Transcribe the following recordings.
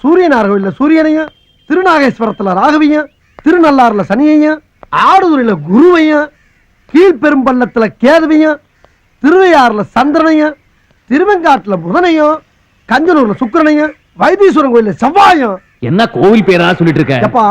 சூரியனார் கோயில்ல சூரியனையும் திருநாகேஸ்வரத்துல ராகவியும் திருநள்ளாறுல சனியையும் ஆடுதுறையில குருவையும் கீழ்பெரும்பள்ளத்துல கேதுவையும் திருவையாறுல சந்திரனையும் திருவெங்காட்டுல புதனையும் கஞ்சனூர்ல சுக்கிரனையும் வைத்தீஸ்வரன் கோயில்ல செவ்வாயும் என்ன கோவில் பேரா சொல்லிட்டு இருக்க? எப்பா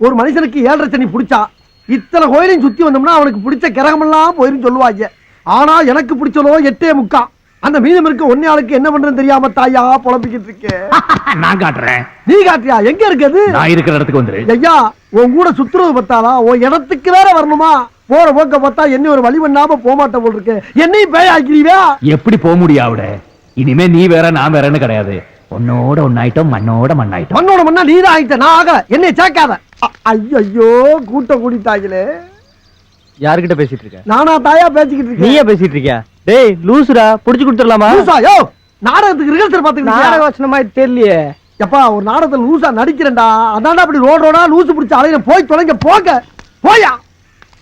ஒரு மனுஷனுக்கு ஏழரை சனி பிடிச்சா இத்தனை கோயிலையும் சுத்தி வந்தோம்னா அவனுக்கு பிடிச்ச கிரகமெல்லாம் போயிரும் சொல்லுவாங்க. ஆனா எனக்கு பிடிச்சதோ எட்டே முக்கா. அந்த மீதம் இருக்க ஒன்னே ஆளுக்கு என்ன பண்றதுன்னு தெரியாம தாயா புலம்பிக்கிட்டு இருக்கேன் நான் காட்டுறேன். நீ காட்டியா எங்க இருக்குது? நான் இருக்கிற இடத்துக்கு வந்துரு. ஐயா உன் கூட சுத்துறது பத்தாதா உன் இடத்துக்கு வேற வரணுமா? போற போக்க பார்த்தா என்ன ஒரு வழி பண்ணாம போமாட்ட போல் இருக்கு. என்னையும் பேய் ஆக்கிறீவா எப்படி போக முடியும் அவட? இனிமே நீ வேற நான் வேறன்னு கிடையாது. உன்னோட ஒன்னாயிட்டோம் மண்ணோட மண்ணாயிட்டோம். மண்ணோட மண்ணா நீ தான் ஆயிட்ட நான் ஆகல. என்னை சேர்க்காத. அ- ஐயையோ கூட்டம் கூடிட்டாங்களே யாருக்கிட்ட பேசிட்டு இருக்க? நானா தாயா பேசிக்கிட்டு இருக்கேன். நீயே பேசிட்டு இருக்கியா? டேய் லூசுடா புடிச்சு கொடுத்துடலாமா? லூசா? யோ நாடகத்துக்கு ரிஹர்சல் பாத்துக்கிட்டு நாடக வச்சனமா தெரியலையே. எப்பா ஒரு நாடகத்துல லூசா நடிக்கிறேன்டா. அதான்டா அப்படி ரோடு ரோடா லூசு பிடிச்ச அலையில போய் தொலைங்க போங்க. போயா.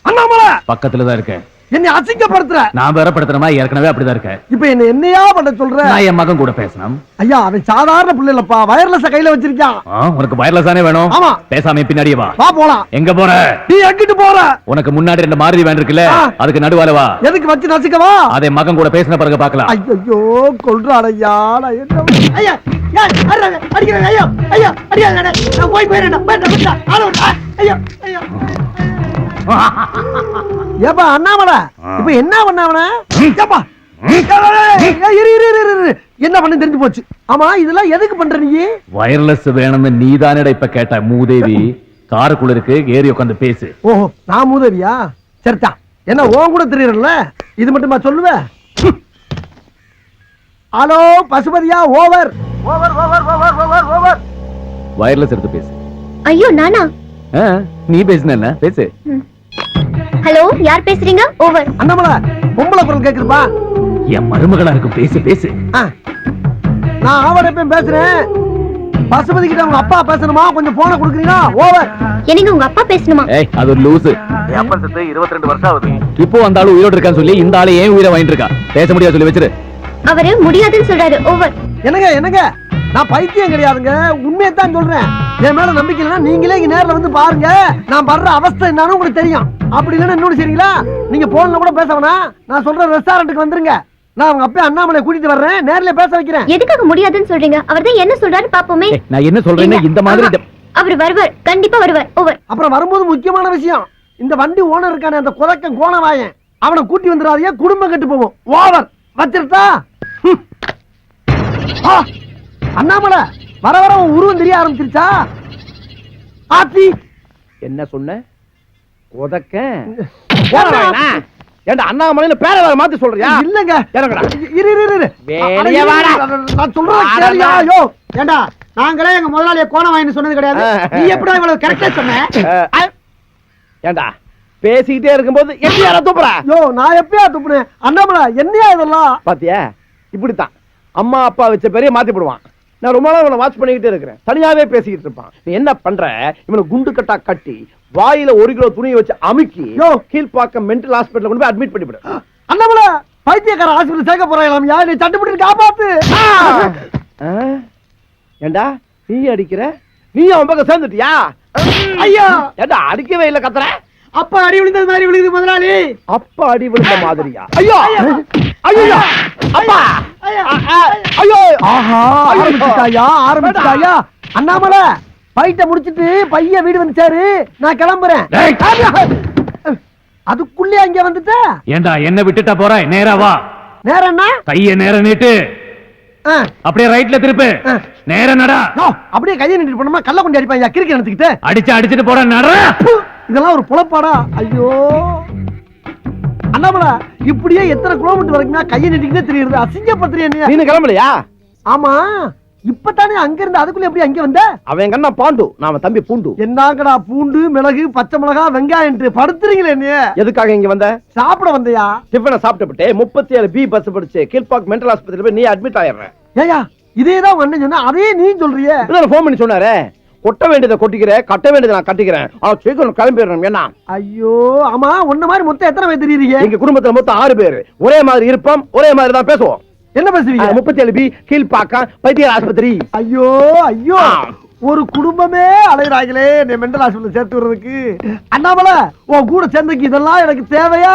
அண்ணாமலை! பக்கத்துல தான் இருக்கேன். என்னை அசிங்கப்படுத்துற? நான் வேற படுத்துறமா ஏற்கனவே அப்படிதான் இருக்கேன் இப்ப என்ன என்னையா பண்ண சொல்ற? நான் என் மகன் கூட பேசணும். ஐயா அவன் சாதாரண பிள்ளை இல்லப்பா வயர்லெஸ் கையில வச்சிருக்கான். உனக்கு வயர்லெஸ் தானே வேணும்? ஆமா. பேசாம பின்னாடியே வா. வா போலாம். எங்க போற? நீ எங்கிட்டு போற? உனக்கு முன்னாடி ரெண்டு மாருதி வேன் இருக்குல்ல. அதுக்கு நடுவால வா. எதுக்கு வச்சு நசுக்கவா அதை மகன் கூட பேசின பிறகு பார்க்கலாம். ஐயோ கொல்றான் ஐயா நான் என்ன ஐயா அடிக்கிறாங்க ஐயோ ஐயோ அடிக்கிறாங்க நான் போய் போயிடுறேன் ஐயோ ஐயோ. ஏப்பா அண்ணாமலை? இப்ப என்ன ஏப்பா இரு. என்ன பண்ணு தெரிஞ்சு போச்சு. ஆமா இதெல்லாம் எதுக்கு பண்ற நீ? வயர்லெஸ் வேணும்னு நீதானடா இப்ப கேட்ட மூதேவி. காருக்குள்ள இருக்கு ஏறி உட்காந்து பேசு. ஓஹோ நான் மூதவியா? சரிதா என்ன ஓன் கூட தெரியறல இது மட்டுமா சொல்லுவ? Hello பசுபதியா over. Over over over over over. Wireless எடுத்து பேசு. ஐயோ நானா? நீ பேசுன என்ன? பேசு. ஹலோ யார் பேசுறீங்க? ஓவர் அண்ணாமலை பொம்பளை குரல் கேக்குதுப்பா. என் மருமகளா இருக்கும் பேசு பேசு. நான் ஆவடப்பையும் பேசுறேன். பசுபதி கிட்ட உங்க அப்பா பேசணுமா? கொஞ்சம் போன கொடுக்குறீங்களா? ஓவர் எனக்கு உங்க அப்பா பேசணுமா? ஏய் அது ஒரு லூசு. இருபத்தி ரெண்டு வருஷம் ஆகுது. இப்போ அந்த ஆளு உயிரோடு இருக்கான்னு சொல்லி இந்த ஆளு ஏன் உயிரை வாங்கிட்டு இருக்கா? பேச முடியாது சொல்லி வச்சிரு. அவரு முடியாதுன்னு சொல்றாரு. ஓவர் என்னங்க என்னங்க? நான் பைத்தியம் கிடையாதுங்க. உண்மையை தான் சொல்றேன். என் மேல நம்பிக்கை இல்லைன்னா நீங்களே இங்க நேர்ல வந்து பாருங்க. நான் படுற அவஸ்தை என்னன்னு உங்களுக்கு தெரியும். அப்படி இல்லைன்னா இன்னொன்னு சரிங்களா? நீங்க போன்ல கூட பேச வேணாம். நான் சொல்ற ரெஸ்டாரண்ட்டுக்கு வந்துருங்க. நான் உங்க அப்பா அண்ணாமலை கூட்டிட்டு வர்றேன். நேர்ல பேச வைக்கிறேன். எதுக்காக முடியாதுன்னு சொல்றீங்க? அவர் தான் என்ன சொல்றாரு பாப்போமே நான் என்ன சொல்றேன்னு இந்த மாதிரி அவர் வருவார். கண்டிப்பா வருவார். ஓவர் அப்புறம் வரும்போது முக்கியமான விஷயம். இந்த வண்டி ஓனர் இருக்கானே அந்த குதக்கம் கோணவாயன். அவனை கூட்டி வந்துடாதீங்க குடும்பம் கெட்டு போவோம் ஓவர் வச்சிருட்டா அண்ணாமலை. வர வர உன் உருவம் தெரிய ஆரம்பிச்சிருச்சா? ஆத்தி! என்ன சொன்ன? உதக்க? ஏண்டா? அண்ணாமலைன்னு பேர வேற மாத்தி சொல்றியா? இல்லங்க. இறங்குடா. இரு இரு இரு, இரு. வெளிய அட, இரு, வாடா. இரு, நான் சொல்றேன் கேளியா யோ ஏண்டா நாங்களே எங்க முதலாளிய கோணவாயின்னு சொன்னது கிடையாது. நீ எப்படா இவ்வளவு கரெக்டா சொன்ன? ஏண்டா பேசிக்கிட்டே இருக்கும்போது எப்படி யாரா தூப்புற? யோ நான் எப்பயா துப்புனேன்? அண்ணாமலை என்னையா இதெல்லாம்? பாத்தியா? இப்படித்தான். அம்மா அப்பா வச்ச பேரையே மாத்தி போடுவான். நான் ரொம்ப நாள் இவனை வாட்ச் பண்ணிக்கிட்டே இருக்கிறேன். தனியாவே பேசிக்கிட்டு இருப்பான். நீ என்ன பண்ற? இவனை குண்டு கட்டா கட்டி வாயில ஒரு கிலோ துணியை வச்சு அமுக்கி யோ. கீழ்ப்பாக்கம் மென்டல் ஹாஸ்பிட்டல் கொண்டு போய் அட்மிட் பண்ணிவிடு. அண்ணாமலை பைத்தியக்கார ஹாஸ்பிட்டல் சேர்க்க போறாங்களாம். யா நீ சட்டுப்பட்டு காப்பாத்து? ஏண்டா நீ அடிக்கிற? நீ அவன் பக்கம் சேர்ந்துட்டியா? ஐயா! ஏண்டா அடிக்கவே இல்ல கத்துற? அப்பா அடி விழுந்தது மாதிரி விழுகுது முதலாளி. அப்பா அடி விழுந்த மாதிரியா? ஐயோ! ஐயோ! அப்பா! ஐயா. அ, அ, ஐயோ. ஆஹா ஐயோ. ஆரம்பிச்சுட்டாயா ஆரம்பிச்சுட்டாயா? அண்ணாமலை பைட்ட முடிச்சிட்டு பையன் வீடு வந்துச்சாரு நான் கிளம்புறேன். அதுக்குள்ளே அங்க வந்துட்ட? ஏண்டா என்ன விட்டுட்டா போற? நேரா வா. நேரம் என்ன? கைய நேரா நீட்டு. அப்படியே ரைட்ல திருப்பு. நேரா நடா. அப்படியே கையை நின்று பண்ணோமா கல்ல கொண்டு அடிப்பாங்க கிரிக்கெட் எடுத்துக்கிட்டு அடிச்சு அடிச்சிட்டு போற நட. இதெல்லாம் ஒரு புலப்பாடா. ஐயோ. அண்ணாமலை இப்படியே எத்தனை கிலோமீட்டர் வரைக்கும் கையை நீட்டிக்கிட்டே தெரியுது. அசிங்கப்படுத்துறியா நீ. நீ கிளம்பலையா? ஆமா. இப்பதானே அங்க இருந்து அதுக்குள்ள எப்படி அங்க வந்த? அவன் கண்ணா பாண்டு? அவன் தம்பி பூண்டு. என்னங்கடா பூண்டு மிளகு பச்சை மிளகா வெங்காயம் படுத்துறீங்களே நீ. எதுக்காக இங்க வந்த? சாப்பிட வந்தியா? டிஃபனை சாப்பிட்டு முப்பத்தி ஏழு பி பஸ் படிச்சு கீழ்பாக் மென்டல் ஹாஸ்பிட்டல் போய் நீ அட்மிட் ஆயிடுற. ஏயா இதேதான் உங்க அண்ணன் சொன்னா அதே நீ சொல்றியே. ஃபோன் பண்ணி சொன்னாரே. கொட்ட வேண்டியதை கொட்டிக்கிறேன் கட்ட வேண்டியதை நான் கட்டிக்கிறேன். ஆனா சீக்கிரம் கிளம்பிடுறோம் என்ன? ஐயோ ஆமா உன்ன மாதிரி மொத்தம் எத்தனை பேர் தெரியுறீங்க? எங்க குடும்பத்துல மொத்தம் ஆறு பேர். ஒரே மாதிரி இருப்போம் ஒரே மாதிரி தான் பேசுவோம். என்ன பேசுவீங்க? முப்பத்தி ஏழு பி கீழ்பாக்கம் வைத்தியர் ஆஸ்பத்திரி. ஐயோ ஐயோ. ஒரு குடும்பமே அலைகிறாங்களே நீ மெண்டல் ஹாஸ்பிட்டல் சேர்த்து விடுறதுக்கு. அண்ணாமலை உன் கூட சேர்ந்துக்கு இதெல்லாம் எனக்கு தேவையா?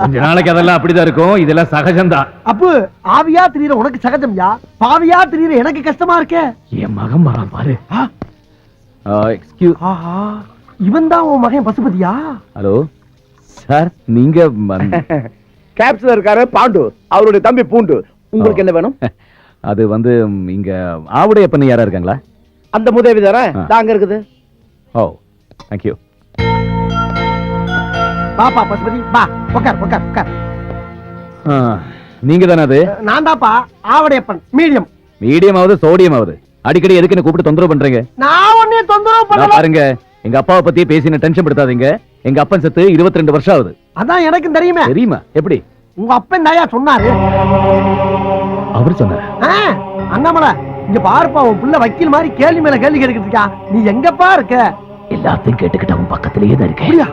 கொஞ்ச நாளைக்கு அதெல்லாம் அப்படிதான் இருக்கும். இதெல்லாம் சகஜம்தான். அப்பு ஆவியா திரியற உனக்கு சகஜம்யா? பாவியா திரியற எனக்கு கஷ்டமா இருக்கே? என் மகன் பாரு. எக்ஸ்கியூஸ் ஆஹா இவன் தான் உன் மகன் பசுபதியா? ஹலோ சார் நீங்க கேப்ஸ்ல இருக்காரு பாண்டு அவருடைய தம்பி பூண்டு. உங்களுக்கு என்ன வேணும்? அது வந்து இங்க ஆவுடைய பண்ணி யாரா இருக்காங்களா? அந்த முதவி தரேன் ஆ. தாங்க இருக்குது. ஓ தேங்க்யூ பாப்பா பசுபதி பா உட்கார் உட்கார் உட்கார் நீங்க தானே அது? நான் தான்ப்பா ஆவடையப்பன் மீடியம். மீடியம் ஆகுது சோடியம் ஆகுது அடிக்கடி எதுக்கு என்ன கூப்பிட்டு தொந்தரவு பண்றீங்க? நான் ஒன்னே தொந்தரவு பண்ணல. பாருங்க எங்க அப்பாவை பத்தி பேசின டென்ஷன் படுத்தாதீங்க. எங்க அப்பன் செத்து 22 வருஷம் ஆகுது. அதான் எனக்கும் தெரியுமே. தெரியுமா? எப்படி? உங்க அப்பன் தாயா சொன்னாரு. அவர் சொன்னார். அண்ணாமலை இங்க பாருப்பா உன் புள்ள வக்கீல் மாதிரி கேள்வி மேல கேள்வி கேட்டுக்கிட்டு இருக்கா. நீ எங்கப்பா இருக்க? எல்லாத்தையும் கேட்டுக்கிட்டு அவன் பக்கத்திலேயே தான் அப்படியா?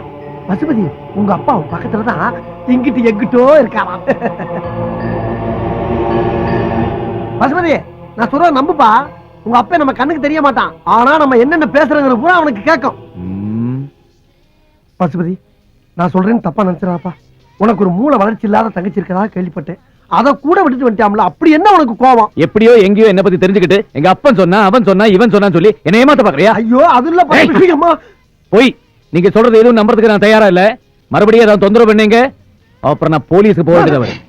பசுபதி உங்க அப்பா உன் பக்கத்துல தான் இங்கிட்டு எங்கிட்டோ இருக்காராம் பசுபதி நான் சொல்ற நம்புப்பா. உங்க அப்பா நம்ம கண்ணுக்கு தெரிய மாட்டான். ஆனா நம்ம என்னென்ன பேசுறதுங்கிற பூரா அவனுக்கு கேட்கும். பசுபதி நான் சொல்றேன்னு தப்பா நினைச்சிடாப்பா உனக்கு ஒரு மூளை வளர்ச்சி இல்லாத தங்கச்சி இருக்கதா கேள்விப்பட்டேன். அதை கூட விட்டுட்டு வந்துட்டாம்ல அப்படி என்ன உனக்கு கோவம் எப்படியோ எங்கேயோ என்ன பத்தி தெரிஞ்சுக்கிட்டு எங்க அப்பன் சொன்னா அவன் சொன்னா இவன் சொன்னான்னு சொல்லி என்ன ஏமாத்த பாக்குறியா? ஐயோ அது இல்ல போய் நீங்க சொல்றது எதுவும் நம்புறதுக்கு நான் தயாரா இல்ல. மறுபடியும் ஏதாவது தொந்தரவு பண்ணீங்க? அப்புறம் நான் போலீஸ்க்கு போக வேண்டியதா வரும்.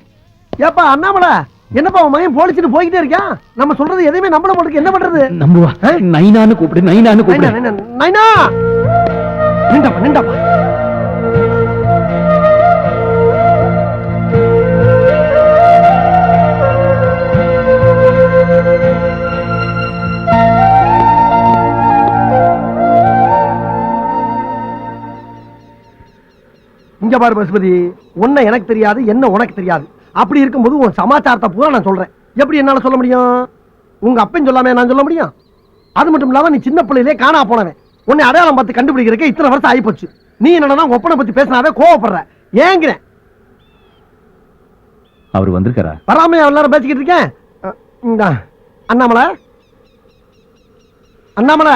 ஏப்பா அண்ணாமலை. என்னப்பா உன் மகன் போலீஸ்னு போய்கிட்டே இருக்கான் நம்ம சொல்றது எதையுமே நம்பல மாட்டேங்குது என்ன பண்றது? நம்புவா. நைனான்னு கூப்பிடு நைனான்னு நைனா, கூப்பிடு. நைனா, நைனா! நிண்டாப்பா நிண்டாப்பா இங்க பாரு பசுபதி. உன்னை எனக்கு தெரியாது என்ன உனக்கு தெரியாது. அப்படி இருக்கும்போது உன் சமாச்சாரத்தை பூரா நான் சொல்றேன். எப்படி என்னால சொல்ல முடியும்? உங்க அப்பன் சொல்லாம நான் சொல்ல முடியும்? அது மட்டும் இல்லாம நீ சின்ன பிள்ளையிலே காணா போனவன். உன்னை அடையாளம் பார்த்து கண்டுபிடிக்கிறதுக்கு இத்தனை வருஷம் ஆயிப்போச்சு நீ என்னன்னா ஒப்பனை பத்தி பேசினாவே கோவப்படுற? ஏங்கிறேன் அவர் வந்திருக்காரா? வராம எல்லாரும் பேசிக்கிட்டு இருக்கேன். அண்ணாமலை? அண்ணாமலை?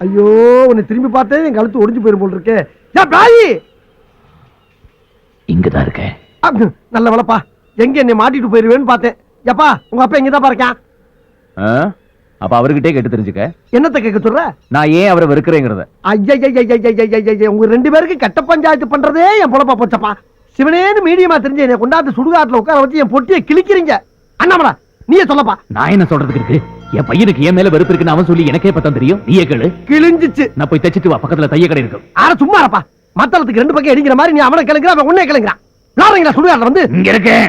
ஐயோ உன்னை திரும்பி பார்த்தே என் கழுத்து ஒடிஞ்சு போயிரும் போல் இருக்கே. ஏ பாயி இங்கதான் இருக்கேன். நல்ல வளப்பா எங்க என்னை மாட்டிட்டு போயிருவேன்னு பார்த்தேன். எப்பா உங்க அப்பா எங்க தான் இருக்கான்? அப்ப அவர்கிட்டே கேட்டு தெரிஞ்சுக்க. என்னத்தை கேட்க சொல்ற? நான் ஏன் அவரை வெறுக்கிறேங்கிறத? உங்க ரெண்டு பேருக்கு கட்ட பஞ்சாயத்து பண்றதே என் பொழப்பா போச்சப்பா சிவனேன்னு மீடியமா தெரிஞ்சு என்னை கொண்டாந்து சுடுகாட்டுல உட்கார வச்சு என் பொட்டியை கிழிக்கிறீங்க அண்ணாமலா நீயே சொல்லப்பா நான் என்ன சொல்றதுக்கு இருக்கு என் பையனுக்கு என் மேல வெறுப்பு இருக்குன்னு அவன் சொல்லி எனக்கே பத்தம் தெரியும் நீயே கேளு கிழிஞ்சிச்சு நான் போய் தச்சிட்டு வா பக்கத்துல தைய கடை இருக்கும் ஆனா சும்மா மத்தளத்துக்கு ரெண்டு பக்கம் அடிக்கிற மாதிரி நீ அவனை கிளங்குற அவன் உன்னை கிளங்குறான் யாருங்களா சுடுகாட்டுல வந்து? இங்க இருக்கேன்.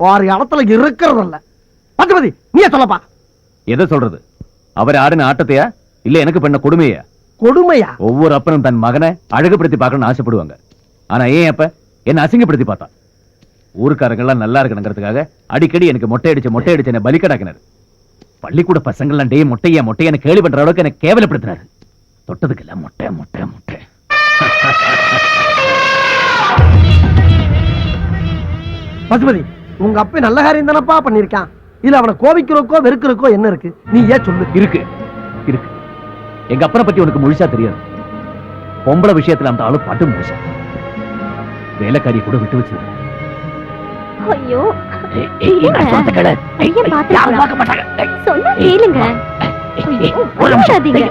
ஒரு இடத்துல இருக்கிறது இல்ல. பத்துமதி நீயே சொல்லப்பா. எதை சொல்றது? அவர் யாருன்னு ஆட்டத்தையா? இல்ல எனக்கு பண்ண கொடுமையா? கொடுமையா? ஒவ்வொரு அப்பனும் தன் மகனை அழகுபடுத்தி பார்க்கணும்னு ஆசைப்படுவாங்க. ஆனா ஏன் அப்ப? என்ன அசிங்கப்படுத்தி பார்த்தான் ஊருக்காரங்க எல்லாம் நல்லா இருக்கணுங்கிறதுக்காக அடிக்கடி எனக்கு மொட்டை அடிச்சு மொட்டை அடிச்சு என்ன பலிக்கடாக்கினாரு பள்ளிக்கூட பசங்கள்லாம் டே மொட்டையா மொட்டையான கேள்வி பண்ற அளவுக்கு எனக்கு கேவலப்படுத்தினாரு. தொட்டதுக்கு இல்ல மொட்டை மொட்டை மொட்டை. பசுபதி உங்க அப்பா நல்ல காரியம் தானப்பா பண்ணிருக்கான் இல்ல அவனை கோவிக்கிறக்கோ வெறுக்கிறக்கோ என்ன இருக்கு? நீ ஏன் சொல்லு? இருக்கு. இருக்கு. எங்க அப்பனை பத்தி உனக்கு முழுசா தெரியாது. பொம்பளை விஷயத்துல அந்த ஆளு பட்டு முழுசா வேலைக்காரி கூட விட்டு வச்சு ஐயோ. சொன்னா கேளுங்க. ஐயோ, விளையாடாதீங்க.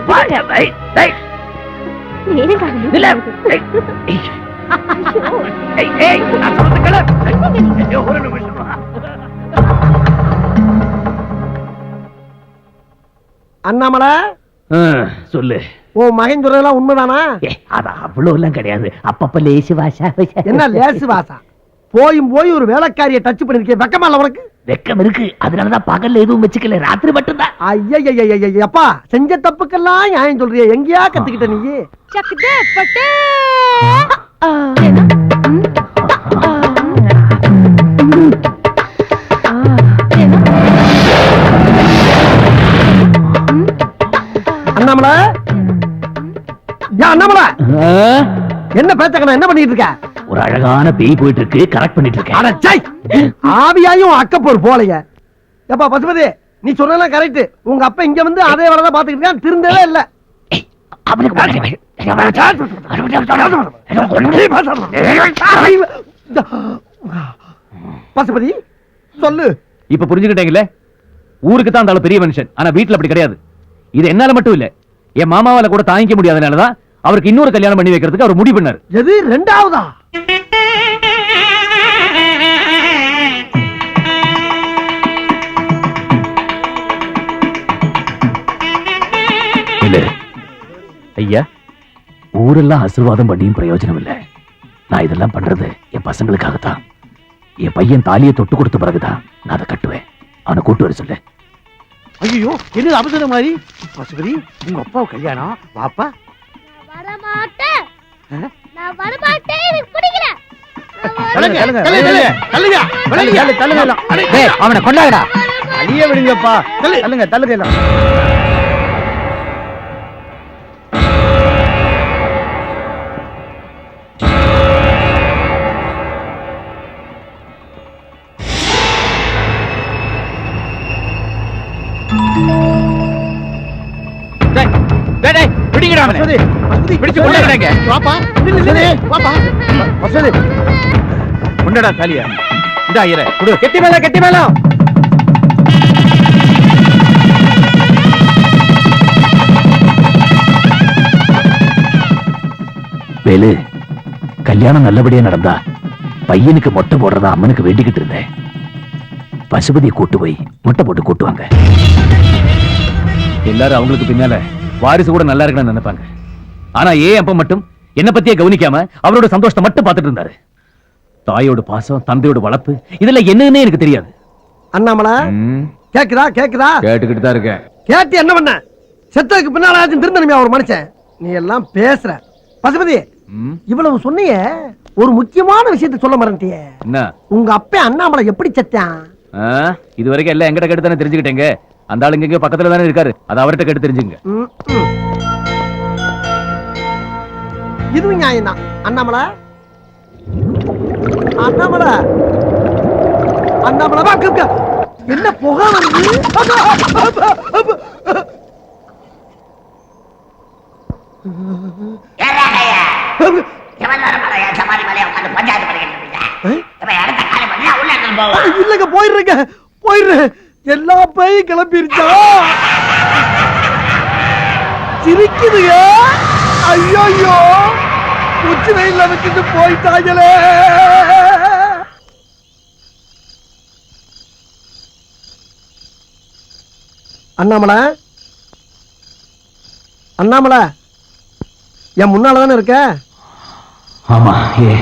அண்ணாமலை சொல்லு. உன் மகன் சொல்றதெல்லாம் உண்மைதானா? அது அவ்வளவு எல்லாம் கிடையாது. அப்பப்ப லேசு வாசா என்ன லேசு வாசா? போயும் போய் ஒரு வேலைக்காரியை டச் பண்ணிருக்கேன் வெக்கமா இல்ல உனக்கு? வெக்கம் இருக்கு. அதனாலதான் பகல்ல எதுவும் வச்சுக்கல ராத்திரி மட்டும்தான். ஐயப்பா செஞ்ச தப்புக்கெல்லாம் நியாயம் சொல்றிய. எங்கேயா கத்துக்கிட்ட நீ? சக்குதே பட்டு. அண்ணாமலை? அண்ணாமலை? என்ன பேச்சக்கண்ணா என்ன பண்ணிட்டு இருக்க? ஒரு அழகான பேய் போயிட்டு இருக்கு. கரெக்ட் பண்ணிட்டு இருக்கேன் ஆவியாயும் அக்கப்போர் போலைய. ஏப்பா பசுபதி நீ சொன்னதெல்லாம் கரெக்ட் உங்க அப்பா இங்க வந்து அதே வேலை தான் பாத்துக்கிட்டு இருக்கான் திருந்தவே இல்ல. பசுபதி சொல்லு. இப்ப புரிஞ்சுக்கிட்டீங்கல்ல ஊருக்கு தான் அந்த பெரிய மனுஷன். ஆனா வீட்டுல அப்படி கிடையாது. இது என்னால மட்டும் இல்ல. என் மாமாவால கூட தாங்கிக்க முடியாதனாலதான் அவருக்கு இன்னொரு கல்யாணம் பண்ணி வைக்கிறதுக்கு அவர் முடிவு பண்ணாரு. எது ரெண்டாவதா? இல்ல. ஐயா ஊரெல்லாம் ஆசீர்வாதம் பண்ணியும் பிரயோஜனம் இல்ல நான் இதெல்லாம் பண்றது என் பசங்களுக்காகத்தான். என் பையன் தாலியை தொட்டு கொடுத்த பிறகுதான் நான் அதை கட்டுவேன். அவனை கூட்டு வர சொல்லு. ஐயோ என்ன அவசரம் மாதிரி? பசுபதி உங்க அப்பா கல்யாணம். வாப்பா. வரமாட்டேன். நான் வரமாட்டேன் எனக்கு பிடிக்கல. அவனை கொண்டாடா அழிய விடுங்கப்பா. தள்ளுங்க தள்ளுங்க பசுபதி, பசுபதி, பிடிச்சு கொண்டாடுறாங்க. வாப்பா. வாப்பா. பசுபதி உண்டடா தாலியா இந்த ஐயர குடு. கெட்டி மேல கெட்டி மேல. வேலு கல்யாணம் நல்லபடியா நடந்தா பையனுக்கு மொட்டை போடுறதா அம்மனுக்கு வேண்டிக்கிட்டு இருந்தேன். பசுபதியை கூட்டு போய் மொட்டை போட்டு கூட்டுவாங்க. எல்லாரும் அவங்களுக்கு பின்னால வாரிசு கூட நல்லா இருக்கணும்னு நினைப்பாங்க. ஆனா ஏன் அப்ப மட்டும் என்ன பத்தியே கவனிக்காம அவரோட சந்தோஷத்தை மட்டும் பார்த்துட்டு இருந்தாரு. தாயோட பாசம் தந்தையோட வளர்ப்பு இதுல என்னன்னே எனக்கு தெரியாது. அண்ணாமலை கேக்குதா கேக்குதா? கேட்டுக்கிட்டு தான் இருக்கேன். கேட்டு என்ன பண்ண? செத்ததுக்கு பின்னால ஆச்சும் திருந்தனுமே ஒரு மனுஷன். நீ எல்லாம் பேசுற. பசுபதி இவ்வளவு சொன்னியே ஒரு முக்கியமான விஷயத்தை சொல்ல மறந்துட்டியே. என்ன? உங்க அப்பா அண்ணாமலை எப்படி செத்தான்? இது வரைக்கும் எல்லாம் எங்கிட்ட கேட்டு தானே தெரிஞ்சுக்கிட்டேங்க. அந்த ஆளுங்க இங்க பக்கத்துல தானே இருக்காரு. அது அவர்கிட்ட கேட்டு தெரிஞ்சுங்க. இதுவும் நியாயம் தான் அண்ணாமலை. அண்ணாமலை. அண்ணாமலை. என்ன புகை வருது? இல்லைங்க போயிடுறேங்க. போயிடுறேன். எல்லா பையும் கிளம்பிருச்சா? சிரிக்குதுங்க ஐயோ உச்சி வெயில்ல வச்சுட்டு போயிட்டாங்களே அண்ணாமலை? அண்ணாமலை என் முன்னால தானே இருக்க? ஆமா ஏ.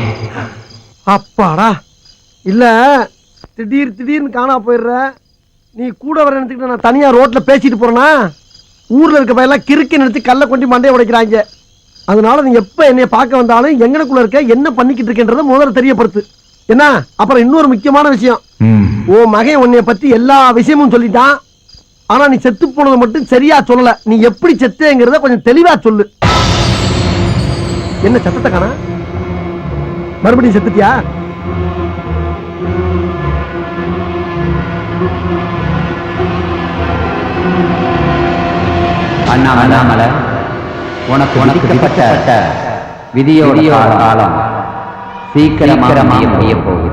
அப்பாடா. இல்ல திடீர் திடீர்னு காணா போயிடுற. நீ கூட வர நினைச்சுக்கிட்டு நான் தனியா ரோட்ல பேசிட்டு போறேனா? ஊர்ல இருக்க பையெல்லாம் கிறுக்கி நினைச்சு கல்ல கொண்டு மண்டைய உடைக்கிறாங்க. அதனால நீ எப்ப என்னைய பார்க்க வந்தாலும் எங்கனக்குள்ள இருக்க என்ன பண்ணிக்கிட்டு இருக்கேன்றத முதல்ல தெரியப்படுத்து. என்ன? அப்புறம் இன்னொரு முக்கியமான விஷயம். ஓ மகன் உன்னைய பத்தி எல்லா விஷயமும் சொல்லிட்டான். ஆனா நீ செத்து போனதை மட்டும் சரியா சொல்லல. நீ எப்படி செத்தேங்கிறத கொஞ்சம் தெளிவா சொல்லு. என்ன சத்தத்தை காணா? மறுபடியும் செத்துட்டியா? அண்ணாமலை உனக்கு விதிக்கப்பட்ட விதியோட காலம் சீக்கிரமாக முடிய போகுது.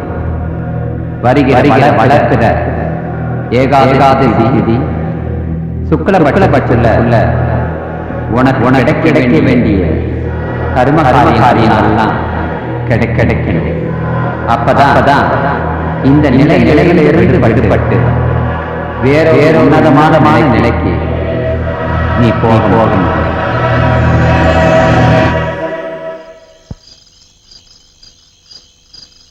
வருகிற வளர்க்கிற ஏகாதசி விதி சுக்ல பட்சத்துல உனக்கு உனக்கு கிடைக்க வேண்டிய கர்ம காரியங்கள்லாம் கிடைக்க கிடைக்கணும் அப்பதான் அப்பதான் இந்த நிலை நிலையிலிருந்து விடுபட்டு வேற வேற உன்னதமான நிலைக்கு நீ போக போகணும்